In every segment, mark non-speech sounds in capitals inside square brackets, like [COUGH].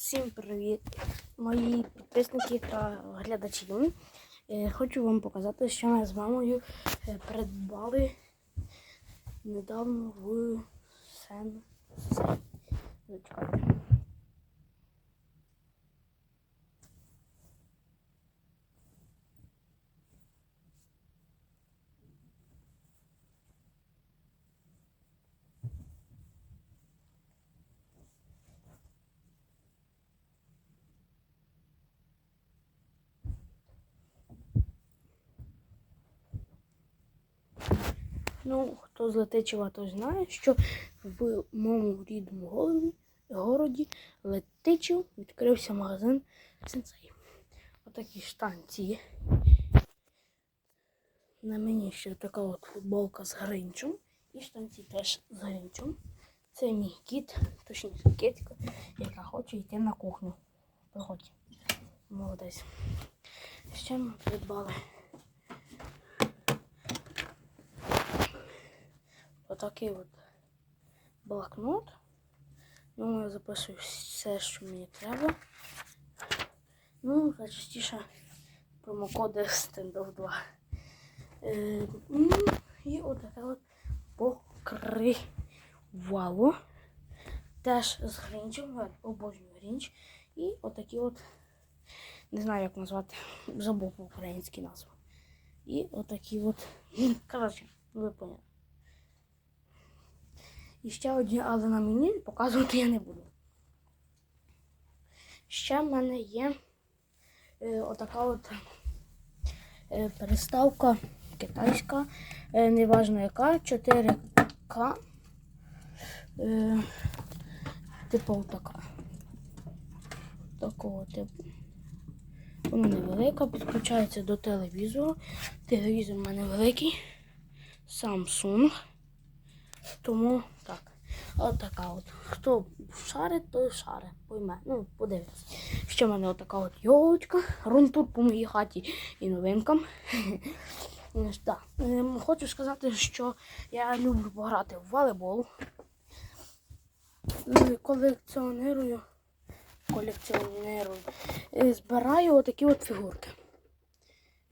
Всім привіт, мої підписники та глядачі. Е, Хочу вам показати, що ми з мамою е, придбали недавно в Сенсей. Ну, хто з Летичева, той знає, що в моєму рідному городі, городі Летичів відкрився магазин Сенсей. Отакі штанці. На мені ще така от футболка з гринчем. І штанці теж з гринчем. Це мій кіт, точніше кітка, яка хоче йти на кухню. Проходь. Молодець. Ще ми придбали отакий от блокнот. Ну, я записую все, що мені треба. Ну, найчастіше промокоди Standoff 2. Е, ну, і отаке от покривало. Теж з грінчем, обожнюю грінч. І отакі от, не знаю, як назвати, забув по-українськи назву. І отакі от, [LAUGHS] коротше, ви поняли. І ще одні, але на мені показувати я не буду. Ще в мене є е, отака от е, переставка китайська, е, неважно яка, 4К. Е, типу така. Такого типу. Вона невелика, підключається до телевізору. Телевізор в мене великий. Samsung. Тому так. От от. Хто шарить, той шарить. Пойме. Ну, подивиться. Ще в мене отака от йолочка. Рунтур по моїй хаті і новинкам. Так. Ем, Хочу сказати, що я люблю пограти в волейбол. Колекціонирую. Колекціонирую. Е, Збираю отакі от фігурки.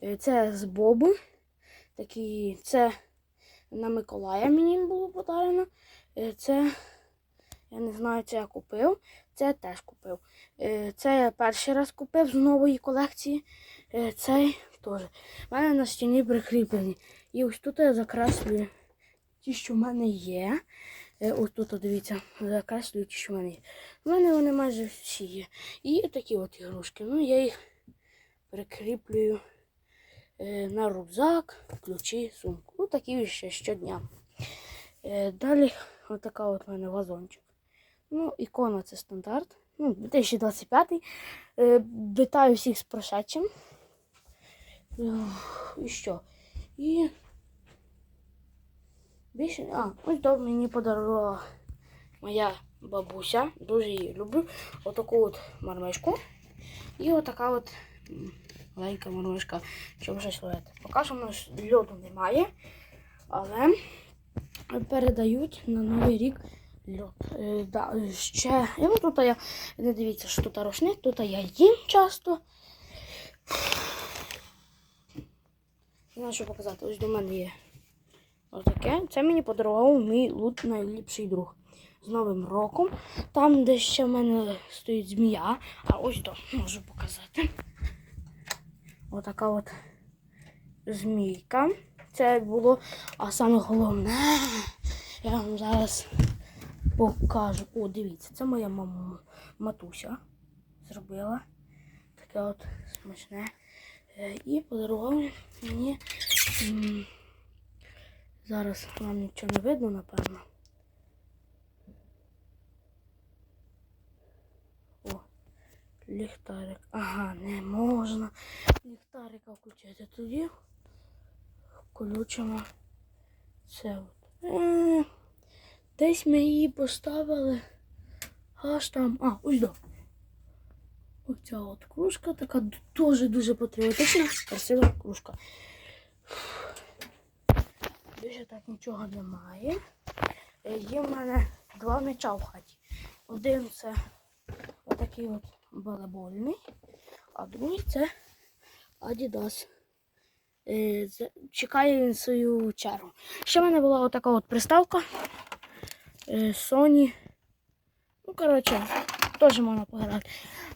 Е, Це з Бобу. Такі, це на Миколая мені було подарено. Е, Це, я не знаю, це я купив. Це я теж купив. Е, Це я перший раз купив з нової колекції. Е, Цей теж. У мене на стіні прикріплені. І ось тут я закреслюю ті, що в мене є. Ось тут, дивіться, закреслюю ті, що в мене є. У мене вони майже всі є. І такі от ігрушки. Ну, я їх прикріплюю на рюкзак, ключі, сумку. Ну, такі ще щодня. Е, Далі отака от мене вазончик. Ну, ікона це стандарт. Ну, 2025. Е, Вітаю всіх з прошедшим. І що? І. Більше. А, ось то мені подарувала моя бабуся. Дуже її люблю. Отаку от мармишку. І отака от маленька мармишка, щоб щось ловити. Поки що в нас льоду немає, але передають на Новий рік льод. Е, да, ще, і ну, тут я не дивіться, що тут рушник, тут я їм часто. Знаю, що показати. Ось до мене є отаке. Це мені подарував мій лут найліпший друг. З Новим роком. Там, де ще в мене стоїть змія. А ось то можу показати. Отака от змійка. Це було. А саме головне, я вам зараз покажу. О, дивіться, це моя мама матуся зробила. Таке от смачне. Е, І подарував мені. Зараз вам нічого не видно, напевно. О, ліхтарик. Ага, не можна ліхтарика включати. Тоді включимо це от. Е, Десь ми її поставили. Аж там. А, ось до. Оця от кружка така дуже-дуже патріотична, красива кружка. Більше так нічого немає. Є в мене два м'яча в хаті. Один це такий от балабольний, а другий це Adidas. Е, Чекає він свою чергу. Ще в мене була отака от приставка е, Sony. Ну, коротше, теж можна пограти.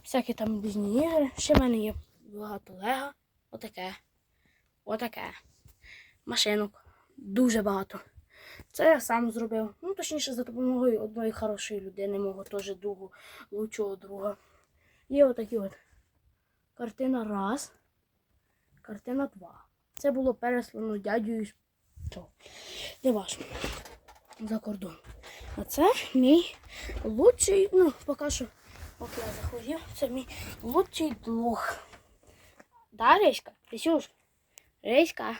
Всякі там різні ігри. Ще в мене є багато лего. Отаке. Отаке. Машинок. Дуже багато. Це я сам зробив. Ну, точніше, за допомогою одної хорошої людини, мого теж другу, лучшого друга. Є отакі от. Картина раз. Картина два. Це було переслано дядю цього. Не важно. За кордон. А це мій лучший, ну, поки що, поки я захворів, це мій лучший друг. Да, Рейська? Рисюш? Рейська?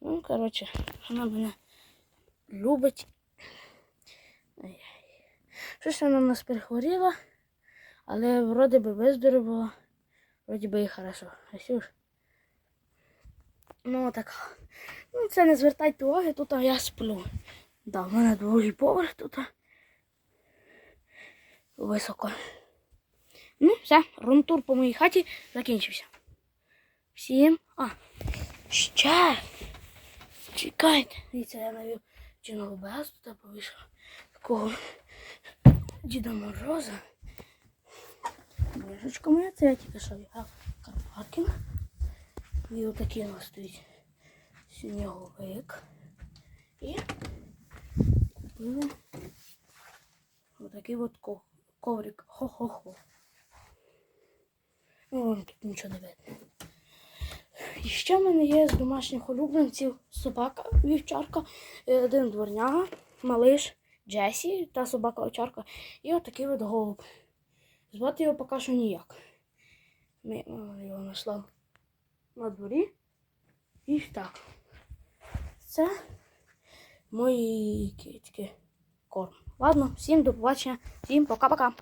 Ну, коротше, вона мене любить. Щось вона в нас перехворіла, але вроді би виздоровіла. Вроді би і хорошо. Рисюш? Ну, так. Ну, це не звертайте уваги, тут я сплю. Да, в мене другий поверх тут. Високо. Ну, все, рунтур по моїй хаті закінчився. Всім. А, ще. Чекайте. Дивіться, я навів чинову без тут повішав. Такого Діда Мороза. Божечко моя, це я тільки що грав Карпаткін. І отакий у нас стоїть сніговик. І купили отакий от коврик. Хо-хо-хо. Ну, вон тут нічого не видно. І ще в мене є з домашніх улюбленців собака, вівчарка, е, один дворняга, малиш Джесі та собака овчарка. І отакий от голуб. Звати його поки що ніяк. Ми його знайшла на дворі. І так. Це мої китки корм. Ладно, всім до побачення, всім пока-пока.